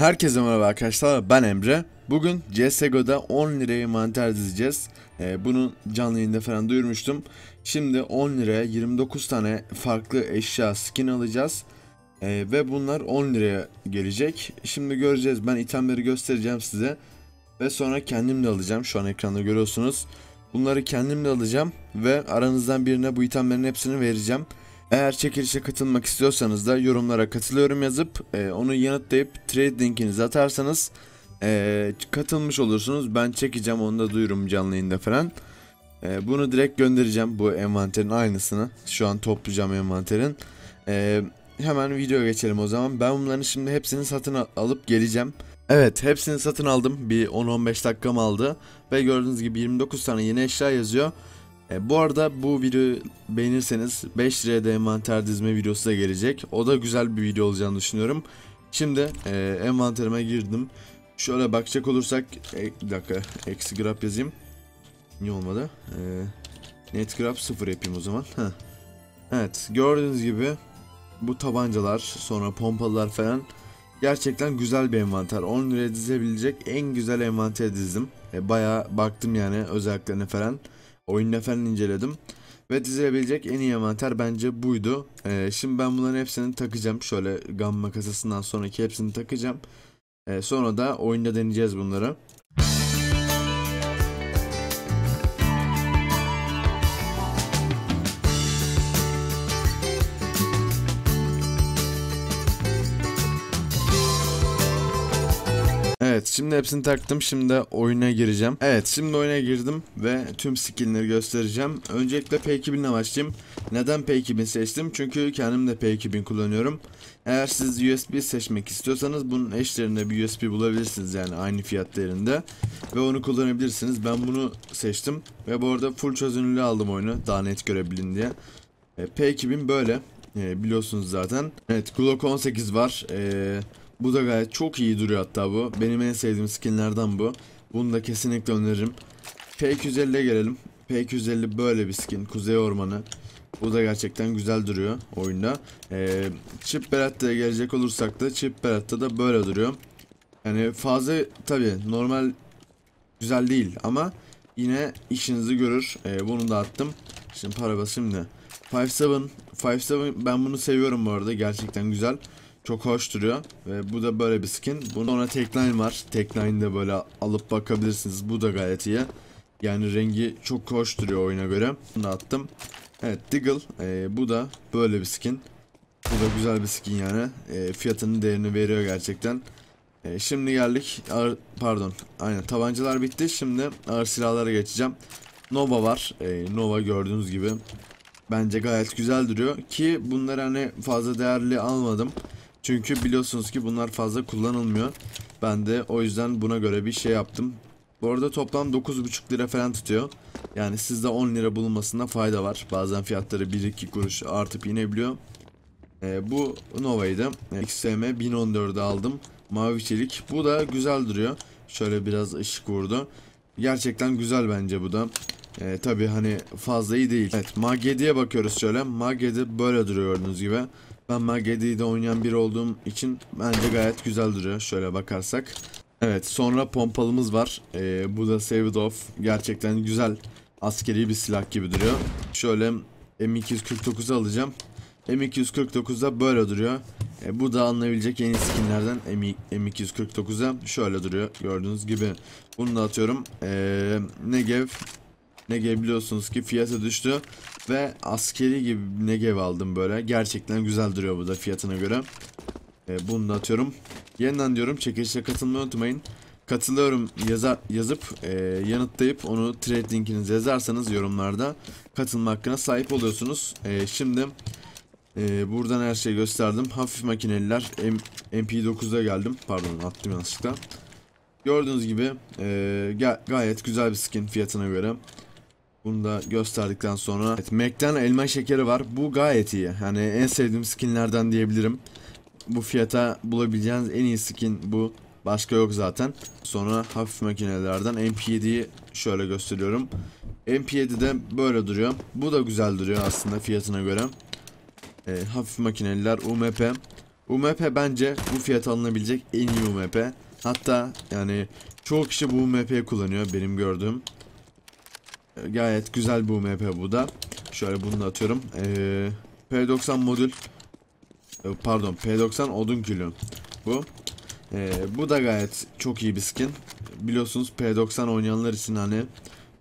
Herkese merhaba arkadaşlar ben Emre. Bugün CSGO'da 10 liraya envanter dizeceğiz. Ee, bunu canlı yayında falan duyurmuştum. Şimdi 10 liraya 29 tane farklı eşya skin alacağız. Ee, ve bunlar 10 liraya gelecek. Şimdi göreceğiz ben itemleri göstereceğim size. Ve sonra kendim de alacağım şu an ekranda görüyorsunuz. Bunları kendim de alacağım ve aranızdan birine bu itemlerin hepsini vereceğim. Eğer çekilişe katılmak istiyorsanız da yorumlara katılıyorum yazıp e, onu yanıtlayıp trade linkinizi atarsanız e, katılmış olursunuz. Ben çekeceğim onu da duyurum canlı yayında falan. E, bunu direkt göndereceğim bu envanterin aynısını. Şu an toplayacağım envanterin. E, hemen video geçelim o zaman. Ben bunların şimdi hepsini satın al alıp geleceğim. Evet hepsini satın aldım. Bir 10-15 dakikam aldı. Ve gördüğünüz gibi 29 tane yeni eşya yazıyor. E, bu arada bu videoyu beğenirseniz 5 liraya da envanter dizme videosu da gelecek. O da güzel bir video olacağını düşünüyorum. Şimdi e, envanterime girdim. Şöyle bakacak olursak e, bir dakika eksi grab yazayım. Niye olmadı? E, net grab 0 yapayım o zaman. Heh. Evet gördüğünüz gibi bu tabancalar sonra pompalılar falan gerçekten güzel bir envanter. 10 liraya dizebilecek en güzel envanter dizdim. E, bayağı baktım yani özelliklerine falan. Oyunu falan inceledim. Ve dizilebilecek en iyi envanter bence buydu. Ee, şimdi ben bunların hepsini takacağım. Şöyle gamma kasasından sonraki hepsini takacağım. Ee, sonra da oyunda deneyeceğiz bunları. Şimdi hepsini taktım şimdi oyuna gireceğim. Evet şimdi oyuna girdim ve tüm skill'leri göstereceğim. Öncelikle P2000'le başlayayım. Neden P2000 seçtim? Çünkü kendim de P2000 kullanıyorum. Eğer siz USB seçmek istiyorsanız bunun eşlerinde bir USB bulabilirsiniz yani aynı fiyat değerinde. Ve onu kullanabilirsiniz. Ben bunu seçtim. Ve bu arada full çözünürlüğü aldım oyunu daha net görebilin diye. E, P2000 böyle. E, biliyorsunuz zaten. Evet Glock 18 var. Eee... Bu da gayet çok iyi duruyor hatta bu. Benim en sevdiğim skinlerden bu. Bunu da kesinlikle öneririm. P250'ye gelelim. P250 böyle bir skin. Kuzey Ormanı. Bu da gerçekten güzel duruyor oyunda. Ee, Chip Berat'ta gelecek olursak da Chip Berat'ta da böyle duruyor. Yani fazla tabi normal güzel değil ama yine işinizi görür. Ee, bunu da attım. Şimdi para basayım da. 5.7 5.7 ben bunu seviyorum bu arada gerçekten güzel. Çok hoş duruyor. Ve bu da böyle bir skin. Bunun sonra Tech9 var. Tech9'de böyle alıp bakabilirsiniz. Bu da gayet iyi. Yani rengi çok hoş duruyor oyuna göre. Bunu attım. Evet Diggle. Ee, bu da böyle bir skin. Bu da güzel bir skin yani. E, fiyatının değerini veriyor gerçekten. E, şimdi geldik. Ağır, pardon. Aynen tabancalar bitti. Şimdi ağır silahlara geçeceğim. Nova var. E, Nova gördüğünüz gibi. Bence gayet güzel duruyor. Ki bunları hani fazla değerli almadım. Çünkü biliyorsunuz ki bunlar fazla kullanılmıyor. Ben de o yüzden buna göre bir şey yaptım. Bu arada toplam 9,5 lira falan tutuyor. Yani sizde 10 lira bulunmasında fayda var. Bazen fiyatları 1-2 kuruş artıp inebiliyor. Ee, bu Nova'ydı. XSM 1014'ü aldım. Mavi çelik. Bu da güzel duruyor. Şöyle biraz ışık vurdu. Gerçekten güzel bence bu da. Ee, Tabi hani fazla iyi değil. Evet Mag 7'ye bakıyoruz şöyle. Mag 7 böyle duruyor gördüğünüz gibi. Ben Magedi'de oynayan biri olduğum için bence gayet güzel duruyor şöyle bakarsak. Evet sonra pompalımız var. Ee, bu da Saved Off. Gerçekten güzel askeri bir silah gibi duruyor. Şöyle M249'u alacağım. M249'da böyle duruyor. E, bu da alınabilecek en iyi skinlerden M249'a şöyle duruyor gördüğünüz gibi. Bunu da atıyorum. E, Negev Negev biliyorsunuz ki fiyatı düştü. Ve askeri gibi Negev aldım böyle. Gerçekten güzel duruyor bu da fiyatına göre. E, bunu da atıyorum. Yeniden diyorum çekilişe katılmayı unutmayın. Katılıyorum yazar, yazıp e, yanıtlayıp onu trade linkinizi yazarsanız yorumlarda katılma hakkına sahip oluyorsunuz. E, şimdi e, buradan her şeyi gösterdim. Hafif makineliler MP9'da geldim. Pardon attım yanlışlıkla. Gördüğünüz gibi e, gayet güzel bir skin fiyatına göre. Bunu da gösterdikten sonra evet, Mac'ten elma şekeri var. Bu gayet iyi. Yani en sevdiğim skinlerden diyebilirim. Bu fiyata bulabileceğiniz en iyi skin bu. Başka yok zaten. Sonra hafif makinelerden MP7'yi şöyle gösteriyorum. MP7'de böyle duruyor. Bu da güzel duruyor aslında fiyatına göre. E, hafif makineliler UMP. UMP bence bu fiyat alınabilecek en iyi UMP. Hatta yani çoğu kişi bu UMP'yi kullanıyor benim gördüğüm. Gayet güzel bir UMP bu da. Şöyle bunu da atıyorum. Ee, P90 modül e, pardon P90 odun külü bu. Ee, bu da gayet çok iyi bir skin. Biliyorsunuz P90 oynayanlar için hani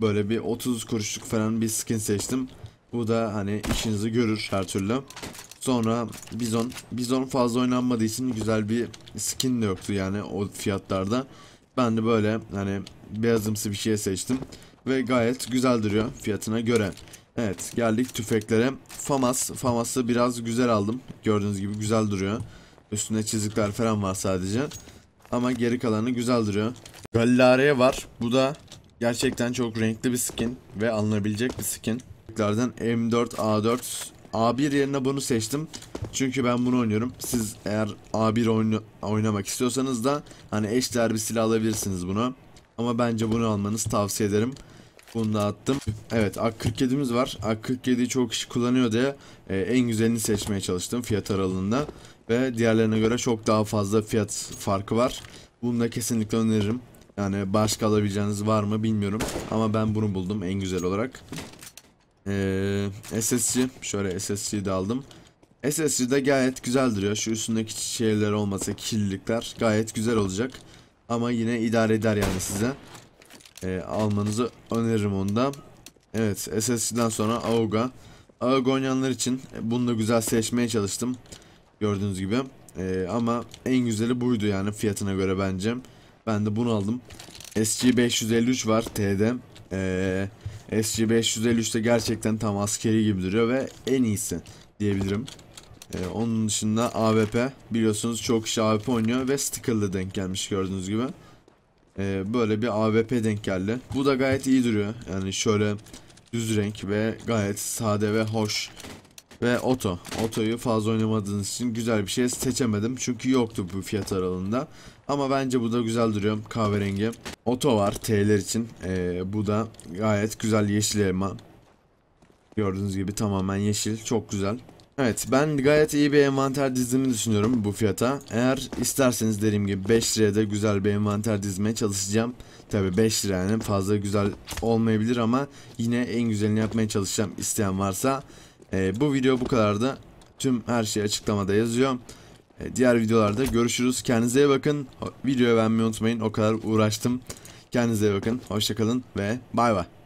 böyle bir 30 kuruşluk falan bir skin seçtim. Bu da hani işinizi görür her türlü. Sonra Bizon. Bizon fazla oynanmadığı için güzel bir skin de yoktu yani o fiyatlarda. Ben de böyle hani beyazımsı bir şey seçtim. Ve gayet güzel duruyor fiyatına göre. Evet geldik tüfeklere. Famas. Famas'ı biraz güzel aldım. Gördüğünüz gibi güzel duruyor. Üstünde çizikler falan var sadece. Ama geri kalanı güzel duruyor. Gallare var. Bu da gerçekten çok renkli bir skin ve alınabilecek bir skin. Tüfeklerden M4 A4 A1 yerine bunu seçtim. Çünkü ben bunu oynuyorum. Siz eğer A1 oyunu oynamak istiyorsanız da hani eşdeğer bir silah alabilirsiniz bunu. Ama bence bunu almanızı tavsiye ederim. Bunu da attım. Evet AK-47'miz var. AK-47'yi çok kişi kullanıyor diye e, en güzelini seçmeye çalıştım fiyat aralığında. Ve diğerlerine göre çok daha fazla fiyat farkı var. Bunu da kesinlikle öneririm. Yani başka alabileceğiniz var mı bilmiyorum. Ama ben bunu buldum en güzel olarak. Ee, SSC. Şöyle SSC'yi de aldım. SSC de gayet güzel duruyor. Şu üstündeki şeyler olmasa kirlilikler gayet güzel olacak. Ama yine idare eder yani size. Ee, almanızı öneririm onu da. Evet SSC'den sonra AUG'a. AUG oynayanlar için bunu da güzel seçmeye çalıştım. Gördüğünüz gibi. Ee, ama en güzeli buydu yani fiyatına göre bence. Ben de bunu aldım. SG553 var TD. Ee, SG553 de gerçekten tam askeri gibi duruyor ve en iyisi diyebilirim. Ee, onun dışında AWP biliyorsunuz çok kişi AWP oynuyor ve sticker'lı denk gelmiş gördüğünüz gibi. Ee, böyle bir AWP denk geldi. Bu da gayet iyi duruyor. Yani şöyle düz renk ve gayet sade ve hoş. Ve oto. Otoyu fazla oynamadığınız için güzel bir şey seçemedim. Çünkü yoktu bu fiyat aralığında. Ama bence bu da güzel duruyor. Kahverengi. Oto var T'ler için. Ee, bu da gayet güzel yeşil elma. Gördüğünüz gibi tamamen yeşil. Çok güzel. Evet ben gayet iyi bir envanter dizdiğimi düşünüyorum bu fiyata. Eğer isterseniz dediğim gibi 5 liraya da güzel bir envanter dizmeye çalışacağım. Tabi 5 lira yani fazla güzel olmayabilir ama yine en güzelini yapmaya çalışacağım isteyen varsa. Ee, bu video bu kadardı. Tüm her şey açıklamada yazıyor. Ee, diğer videolarda görüşürüz. Kendinize iyi bakın. Videoyu beğenmeyi unutmayın. O kadar uğraştım. Kendinize iyi bakın. Hoşçakalın ve bay bay.